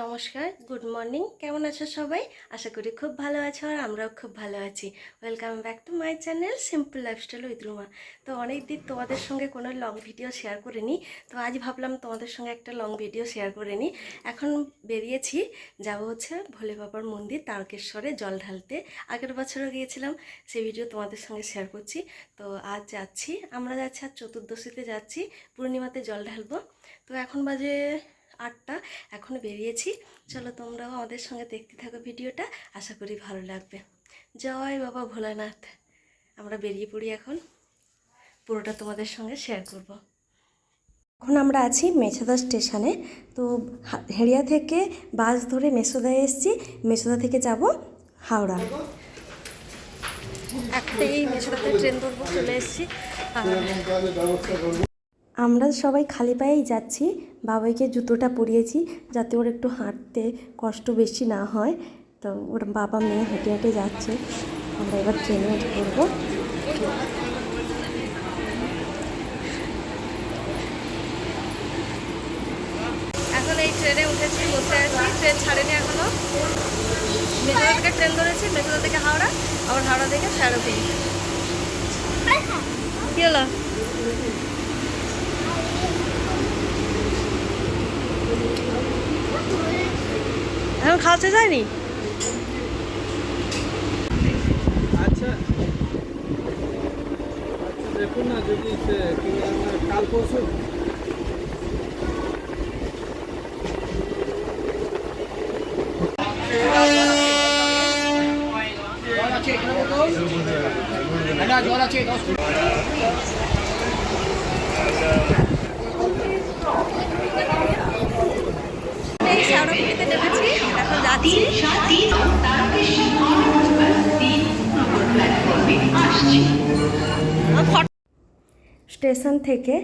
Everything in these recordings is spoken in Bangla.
নমস্কার গুড মর্নিং কেমন আছো সবাই? আশা করি খুব ভালো আছো আর আমরাও খুব ভালো আছি। Welcome back to my channel simple lifestyle with Ruma তো অনেক দিন তোমাদের সঙ্গে কোনো লং ভিডিও শেয়ার করিনি, তো আজ ভাবলাম তোমাদের সঙ্গে একটা লং ভিডিও শেয়ার করে নিই এখন বেরিয়েছি, যাব হচ্ছে ভোলে বাবার মন্দির, তারকেশ্বরে জল ঢালতে। আগের বছরও গিয়েছিলাম সেই ভিডিও তোমাদের সঙ্গে শেয়ার করছি। তো আজ যাচ্ছি, আমরা যাচ্ছি আর চতুর্দশীতে যাচ্ছি, পূর্ণিমাতে জল ঢালবো। তো এখন বাজে এখন বেরিয়েছি। চলো তোমরাও আমাদের সঙ্গে দেখতে থাকো ভিডিওটা। আশা করি ভালো লাগবে। জয় বাবা ভোলানাথ। আমরা বেরিয়ে পড়ি এখন। পুরোটা তোমাদের সঙ্গে শেয়ার করব। এখন আমরা আছি মেছাদা স্টেশনে। তো হেড়িয়া থেকে বাস ধরে মেসোদায় এসেছি। মেসোদা থেকে যাব হাওড়া। একটাই মেসোদাতে ট্রেন ধরবো, চলে এসেছি। আমরা সবাই খালি পায়েই যাচ্ছি, বাবাইকে জুতোটা পরিয়েছি যাতে ওর একটু হাঁটতে কষ্ট বেশি না হয়। তো ওর বাবা মেয়ে হেঁটে হেঁটে যাচ্ছে। আমরা এবার ট্রেনে উঠে পড়ব। এখন এই ট্রেনে উঠেছি, বসে আছি। ট্রেন ছাড়েনি এখনও। মেঘালয় থেকে ট্রেন ধরেছি মেঘালয় থেকে হাওড়া, আবার হাওড়া থেকে সারথি কি হলো? এখন খাওয়াতে যায়নি আচ্ছা। আচ্ছা, দেখুন না যদি সে কি বলে না, কাল স্টেশন থেকে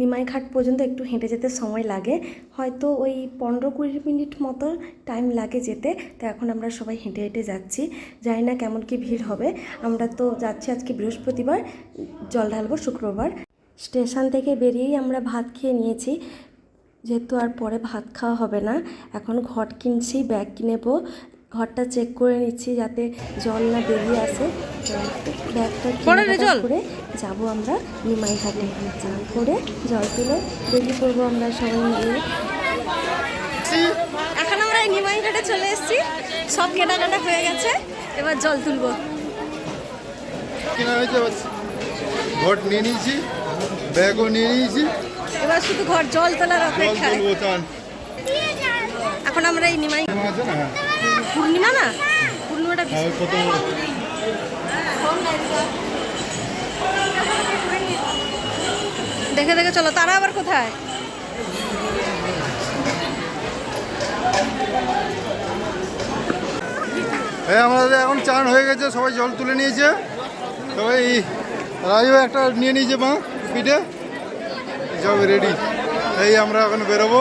নিমাইঘাট পর্যন্ত একটু হেঁটে যেতে সময় লাগে। হয়তো ওই পনেরো কুড়ি মিনিট মতো টাইম লাগে যেতে। তো এখন আমরা সবাই হেঁটে হেঁটে যাচ্ছি। জানি না কেমন কি ভিড় হবে। আমরা তো যাচ্ছি আজকে বৃহস্পতিবার, জল ঢালবো শুক্রবার। স্টেশন থেকে বেরিয়েই আমরা ভাত খেয়ে নিয়েছি। যেহেতু আর পরে ভাত খাওয়া হবে না, এখন ঘট কিনছি, ব্যাগ কিনেবো ঘরটা চেক করে নিচ্ছি যাতে জল না বেরিয়ে আসে। ব্যাগটা করে যাব আমরা নিমাই ঘাটে চান করে জল তুলে বেরিয়ে পড়ব আমরা সবাই মিলে। এখন আমরা এই নিমাই ঘাটে চলে এসেছি। সব কেনাকাটা হয়ে গেছে এবার জল তুলবো। কেনা হয়েছে ঘট নিয়ে নিয়েছি ব্যাগও নিয়ে নিয়েছি। এবার শুধু ঘর জল তোলার জল অপেক্ষায়। এখন আমরা এই নিমাই পূর্ণিমা না? পূর্ণিমাটা হ্যাঁ। দেখে দেখে চলো তারা আবার কোথায়? এই আমাদের এখন চান হয়ে গেছে সবাই জল তুলে নিয়েছে। সবাই রাজু একটা নিয়ে নিয়েছে মা পিঠে সব রেডি এই আমরা এখন বেরোবো।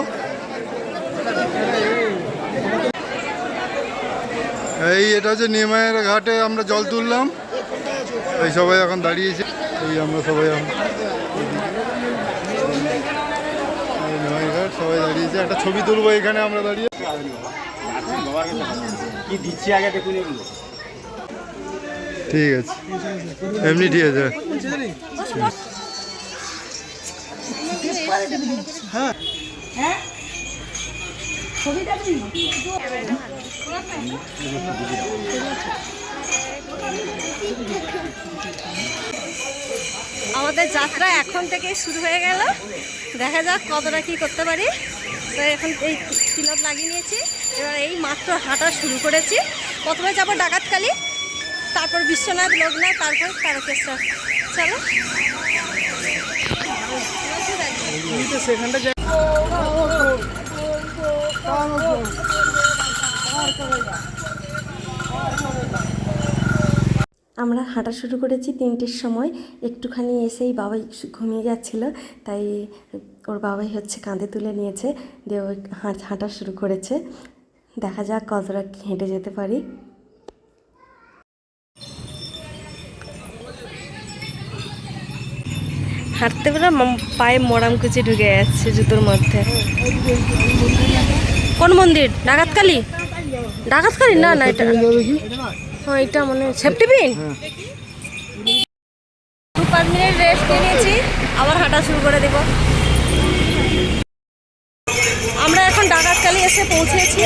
এই এটা হচ্ছে নিমাইয়ের ঘাটে আমরা জল তুললাম। এই সবাই এখন দাঁড়িয়েছে। এই আমরা সবাই এখন ঘাট সবাই দাঁড়িয়েছে। একটা ছবি তুলবো এখানে আমরা দাঁড়িয়ে কি দিচ্ছি আগে দেখুন এগুলো? ঠিক আছে। এমনি ঠিক আছে। আমাদের যাত্রা এখন থেকেই শুরু হয়ে গেল। দেখা যাক কতটা কি করতে পারি। তো এখন এই তিলত লাগিয়ে নিয়েছি। এবার এই মাত্র হাঁটা শুরু করেছি। প্রথমে যাব ডাকাতকালি তারপর বিশ্বনাথ, লোকনাথ, তারপর তারকেশ্বর। চলো। সেখানটা আমরা হাঁটা শুরু করেছি তিনটের সময়। একটুখানি এসেই বাবাই ঘুমিয়ে যাচ্ছিল, তাই ওর বাবাই হচ্ছে কাঁধে তুলে নিয়েছে, দিয়ে ওই হাঁটা শুরু করেছে। দেখা যাক কতটা হেঁটে যেতে পারি। হাঁটতে পেলে পায়ে মরাম কুচি ঢুকে যাচ্ছে জুতোর মধ্যে। কোন মন্দির? ডাকাতকালী ডাকাতকালী না না, এটা হ্যাঁ এটা মানে সেফটি পিন? দু পাঁচ মিনিট রেস্ট নিয়ে নিয়েছি, আবার হাঁটা শুরু করে দেব। আমরা এখন ডাকাতকালী এসে পৌঁছেছি।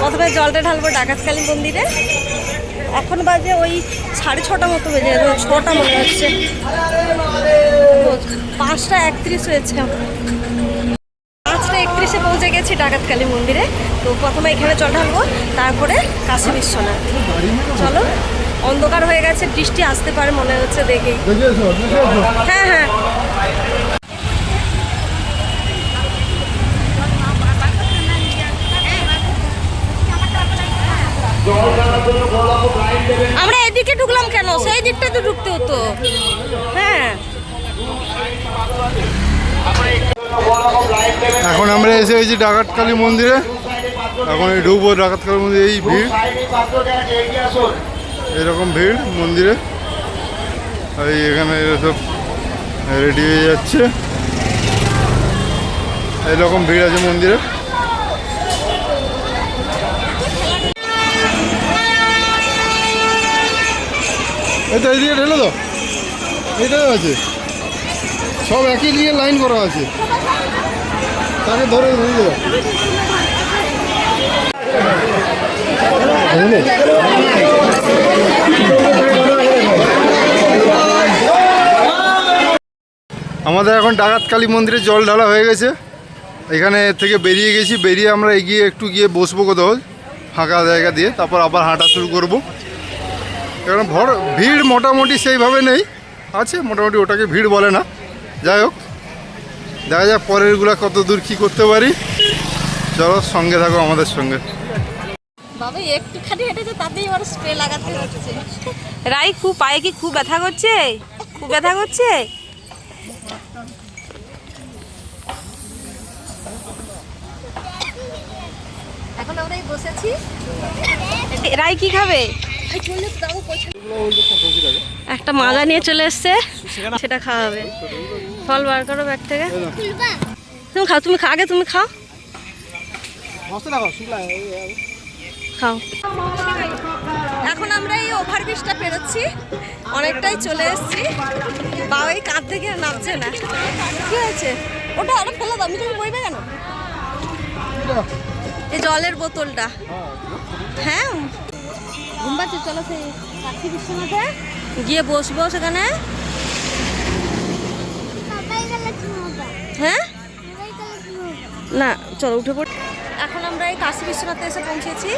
প্রথমে জলটা ঢালবো ডাকাতকালী মন্দিরে। এখন বাজে ওই সাড়ে ছটা মতো বেজে ওই ছটা মনে হচ্ছে। পাঁচটা একত্রিশ হয়েছে। একত্রিশে পৌঁছে গেছি ডাকাতকালী মন্দিরে। তো প্রথমে এখানে জল ঢালবো, তারপরে কাশী বিশ্বনাথ চলো, অন্ধকার হয়ে গেছে, বৃষ্টি আসতে পারে মনে হচ্ছে দেখেই হ্যাঁ হ্যাঁ। আমরা এদিকে ঢুকলাম কেন? সেই দিকটা তো ঢুকতে হতো। হ্যাঁ। এখন আমরা এসে গেছি ডাকাতকালী মন্দিরে। এখন এই ঢুকবো ডাকাতকালী মন্দিরে, এই ভিড়। এরকম ভিড় মন্দিরে। এই এখানে সব রেডি হয়ে যাচ্ছে। এরকম ভিড় আছে মন্দিরে। এটা তো এইদিকে ঢেলে তো এটাও আছে। সব একই দিকে লাইন করা আছে। তাকে ধরে। বুঝলে? আমাদের এখন ডাকাতকালী মন্দিরে জল ঢালা হয়ে গেছে। এখানে থেকে বেরিয়ে গেছি। বেরিয়ে আমরা এগিয়ে একটু গিয়ে বসবো কোথাও, ফাঁকা জায়গা দিয়ে। তারপর আবার হাঁটা শুরু করব। এখানে ভর ভিড় মোটামুটি সেইভাবে নেই। আছে, মোটামুটি ওটাকে ভিড় বলে না। যাই হোক। দেখা যাক পরেরগুলা কত দূর কী করতে পারি। চলো সঙ্গে থাকো আমাদের সঙ্গে। বাবা একটুখানি হেঁটেছে তাতেই স্প্রে লাগাতে রাই, খুব পায়ে কি খুব ব্যথা করছে? খুব ব্যথা করছে? রাই কি খাবে? একটা মাজা নিয়ে চলে এসছে, সেটা খাওয়াবে ফল বার করো ব্যাগ থেকে। তুমি খাও তুমি খা আগে তুমি খাও। খাও। এখন আমরা এই ওভারব্রিজটা পেরোচ্ছি। অনেকটাই চলে এসেছি। বাবাই কাঁধ থেকে নামছে না। কি হয়েছে? ওটা আরও ফেলে দাও আমি তুমি বইবে কেন? এই জলের বোতলটা। হ্যাঁ। ঘুম পাচ্ছে চলো সেই কাশি বিশ্বনাথে। গিয়ে বসবো সেখানে। হ্যাঁ? না চলো উঠে পড় এখন আমরা এই কাশী বিশ্বনাথে এসে পৌঁছেছি।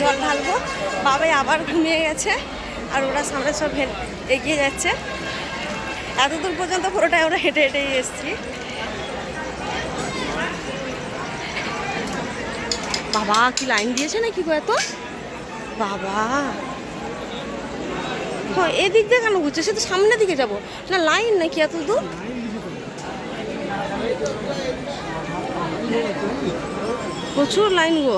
জল ঢালবো। বাবাই আবার ঘুমিয়ে গেছে আর ওরা সামনে সব এগিয়ে যাচ্ছে। এত দূর পর্যন্ত পুরোটাই আমরা হেঁটে হেঁটেই এসেছি। বাবা কি লাইন দিয়েছে নাকি গো এত? বাবা! হ্যাঁ এদিক দিয়ে কেন ঘুরছে? সে তো সামনের দিকে যাব। না, লাইন নাকি এত দূর? প্রচুর লাইন গো।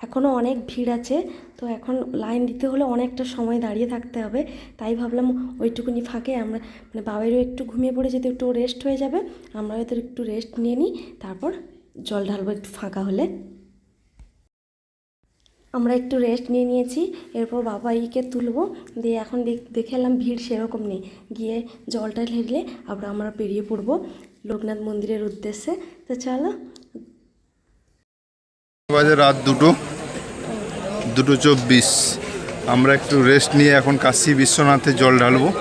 এখনও অনেক ভিড় আছে, তো এখন লাইন দিতে হলে অনেকটা সময় দাঁড়িয়ে থাকতে হবে। তাই ভাবলাম ওইটুকুনি ফাঁকে আমরা মানে বাবারও একটু ঘুমিয়ে পড়ে যেতে একটু রেস্ট হয়ে যাবে আমরা হয়তো একটু রেস্ট নিয়ে নিই, তারপর জল ঢালবো একটু ফাঁকা হলে। আমরা একটু রেস্ট নিয়ে নিয়েছি, এরপর বাবা ইকে তুলবো, দিয়ে এখন দেখ- এলাম ভিড় সেরকম নেই। গিয়ে জলটা ঢেলে আবার আমরা বেরিয়ে পড়ব লোকনাথ মন্দিরের উদ্দেশ্যে। তো চলো। বাজে রাত দুটো দুটো চব্বিশ। আমরা একটু রেস্ট নিয়ে এখন কাশী বিশ্বনাথে জল ঢালবো।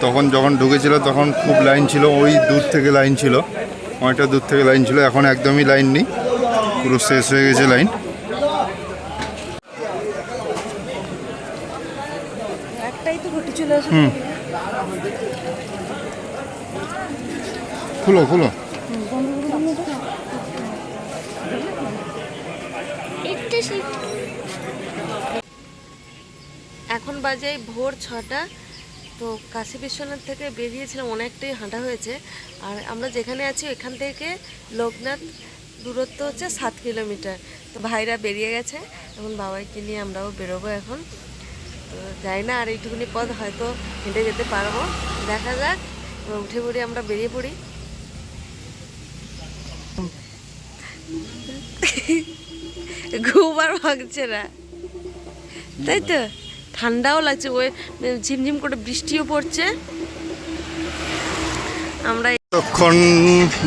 তখন যখন ঢুকেছিল তখন খুব লাইন ছিল, ওই দূর থেকে লাইন ছিল, অনেকটা দূর থেকে লাইন ছিল, এখন একদমই লাইন নেই, পুরো শেষ হয়ে গেছে লাইন একটাই তো ঘটি চলে আসে খুলো খুলো। এখন বাজে ভোর ছটা, তো কাশী বিশ্বনাথ থেকে বেরিয়েছিলাম, অনেকটাই হাঁটা হয়েছে। আর আমরা যেখানে আছি এখান থেকে লোকনাথ দূরত্ব হচ্ছে সাত কিলোমিটার। তো ভাইরা বেরিয়ে গেছে, এখন বাবাইকে নিয়ে আমরাও বেরোবো এখন। যাই না, আর এইটুকুনি পথ হয়তো হেঁটে যেতে পারব। দেখা যাক, উঠে পড়ি, আমরা বেরিয়ে পড়ি। ঘুম আর ভাঙছে না। তাই তো, ঠান্ডাও লাগছে ওই ঝিমঝিম করে বৃষ্টিও পড়ছে। আমরা তখন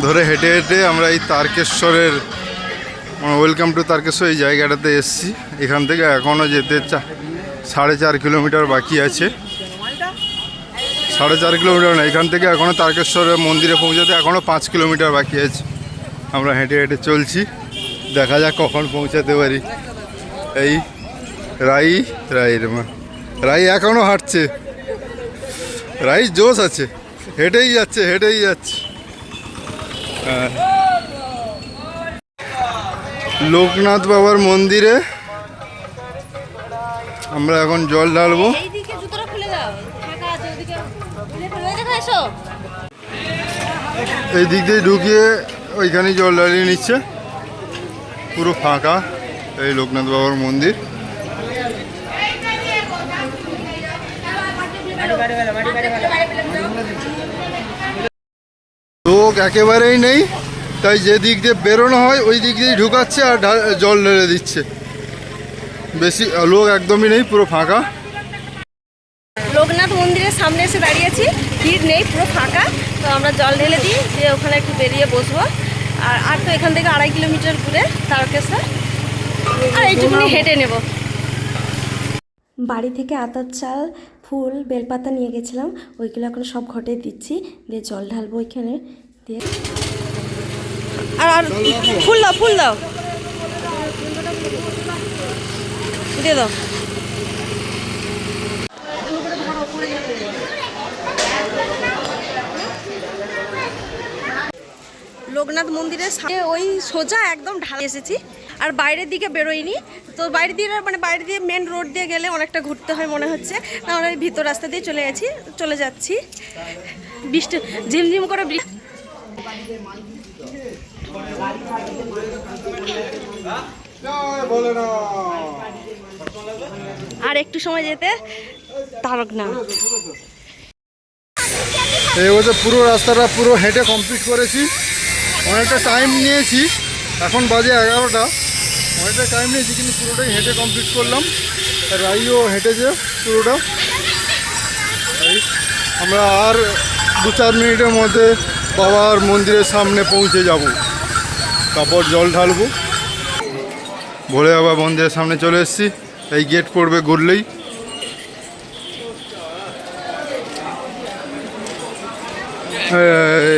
ধরে হেঁটে হেঁটে আমরা এই তারকেশ্বরের, ওয়েলকাম টু তারকেশ্বর, এই জায়গাটাতে এসেছি। এখান থেকে এখনও যেতে চা- সাড়ে চার কিলোমিটার বাকি আছে। সাড়ে চার কিলোমিটার না, এখান থেকে এখনও তারকেশ্বরের মন্দিরে পৌঁছাতে এখনও পাঁচ কিলোমিটার বাকি আছে। আমরা হেঁটে হেঁটে চলছি, দেখা যাক কখন পৌঁছাতে পারি। এই রাই রাইর মা, রাই এখনও হাঁটছে। রাই জোশ আছে, হেঁটেই যাচ্ছে হেঁটেই যাচ্ছে। হ্যাঁ। লোকনাথ বাবার মন্দিরে আমরা এখন জল ঢালবো। এই দিক দিয়ে ঢুকিয়ে ওইখানে জল ঢালিয়ে নিচ্ছে। পুরো ফাঁকা এই লোকনাথ বাবার মন্দির। লোক একেবারেই নেই তাই যে দিক দিয়ে বেরোনো হয় ওই দিক দিয়ে ঢুকাচ্ছে আর জল ঢেলে দিচ্ছে। বেশি লোক একদমই নেই পুরো ফাঁকা। লোকনাথ মন্দিরের সামনে এসে দাঁড়িয়েছি ভিড় নেই পুরো ফাঁকা। তো আমরা জল ঢেলে দিই যে ওখানে একটু বেরিয়ে বসবো। আর আর তো এখান থেকে আড়াই কিলোমিটার ঘুরে তারকেশ্বর। আর এইটুকুনি হেঁটে নেব। বাড়ি থেকে আতার চাল ফুল বেলপাতা নিয়ে গেছিলাম। ওইগুলো এখন সব ঘটে দিচ্ছি। দিয়ে জল ঢালবো ওইখানে দিয়ে আর আর ফুল দাও ফুল দাও। দিয়ে দাও। লোকনাথ মন্দিরের সামনে ওই সোজা একদম ঢালে এসেছি। আর বাইরের দিকে বেরোইনি। তো বাইরে দিয়ে মানে বাইরে দিয়ে মেন রোড দিয়ে গেলে অনেকটা ঘুরতে হয় মনে হচ্ছে। না আমরা এই ভিতর রাস্তা দিয়ে চলে গেছি চলে যাচ্ছি। বৃষ্টি ঝিমঝিম করে বৃষ্টি আর একটু সময় যেতে তারক না। এই বছর পুরো রাস্তাটা পুরো হেঁটে কমপ্লিট করেছি। অনেকটা টাইম নিয়েছি। এখন বাজে এগারোটা। অনেকটা টাইম নিয়েছি, কিন্তু পুরোটাই হেঁটে কমপ্লিট করলাম। রাইও হেঁটেছে পুরোটা। আমরা আর দু চার মিনিটের মধ্যে বাবার মন্দিরের সামনে পৌঁছে যাব। তারপর জল ঢালবো। ভোলে বাবা মন্দিরের সামনে চলে এসেছি। এই গেট পড়বে ঘুরলেই।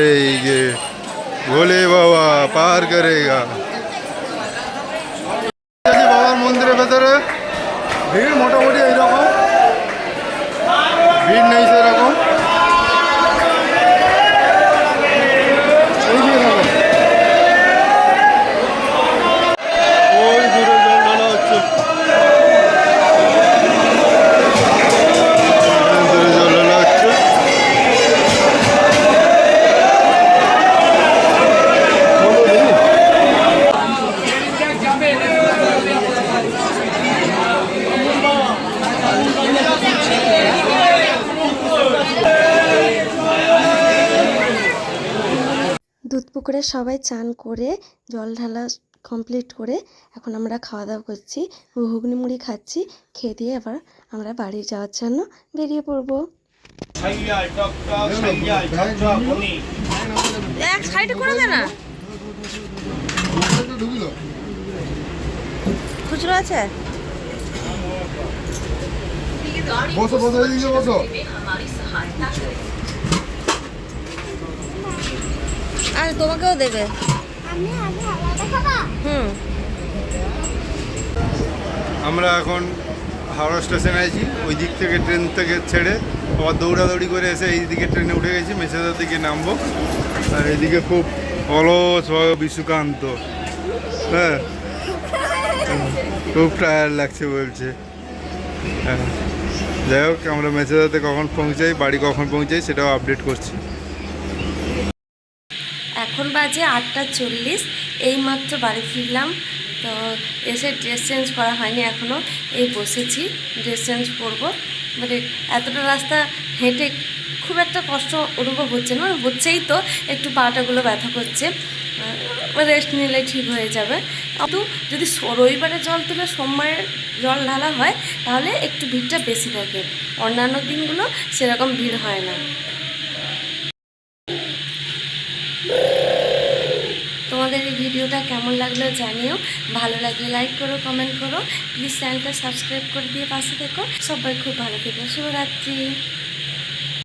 এই গে ভোলে বাবা পার করেগা। সবাই চান করে জল ঢালা কমপ্লিট করে এখন আমরা খাওয়া দাওয়া করছি। ঘুগনি মুড়ি খাচ্ছি খেয়ে দিয়ে আবার আমরা বাড়ি যাওয়ার জন্য বেরিয়ে পড়ব। এক সাইডে করে দে না। খুচরো আছে? বসো বসো বসো। আর তোমাকেও দেবে। হুম। আমরা এখন হাওড়া স্টেশনে আছি। ওই দিক থেকে ট্রেন থেকে ছেড়ে আবার দৌড়াদৌড়ি করে এসে এই দিকে ট্রেনে উঠে গেছি মেছেদার দিকে নামবো। আর এদিকে খুব অলস হয় বিশ্বকান্ত হ্যাঁ। খুব টায়ার লাগছে বলছে। হ্যাঁ। যাই হোক আমরা মেছেদাতে কখন পৌঁছাই বাড়ি কখন পৌঁছাই সেটাও আপডেট করছি। বাজে আটটা চল্লিশ, এইমাত্র বাড়ি ফিরলাম। তো এসে ড্রেস চেঞ্জ করা হয়নি এখনও এই বসেছি ড্রেস চেঞ্জ করব। মানে এতটা রাস্তা হেঁটে খুব একটা কষ্ট অনুভব হচ্ছে না, হচ্ছেই তো, একটু পাটাগুলো ব্যথা করছে। রেস্ট নিলে ঠিক হয়ে যাবে। কিন্তু যদি রবিবারে জল তুলে সোমবারে জল ঢালা হয়, তাহলে একটু ভিড়টা বেশি থাকে। অন্যান্য দিনগুলো সেরকম ভিড় হয় না তোমাদের এই ভিডিওটা কেমন লাগল জানিও। ভালো লাগলে লাইক করো কমেন্ট করো। প্লিজ চ্যানেলটা সাবস্ক্রাইব করে দিয়ে পাশে থেকো। সবাই খুব ভালো থেকো। শুভরাত্রি।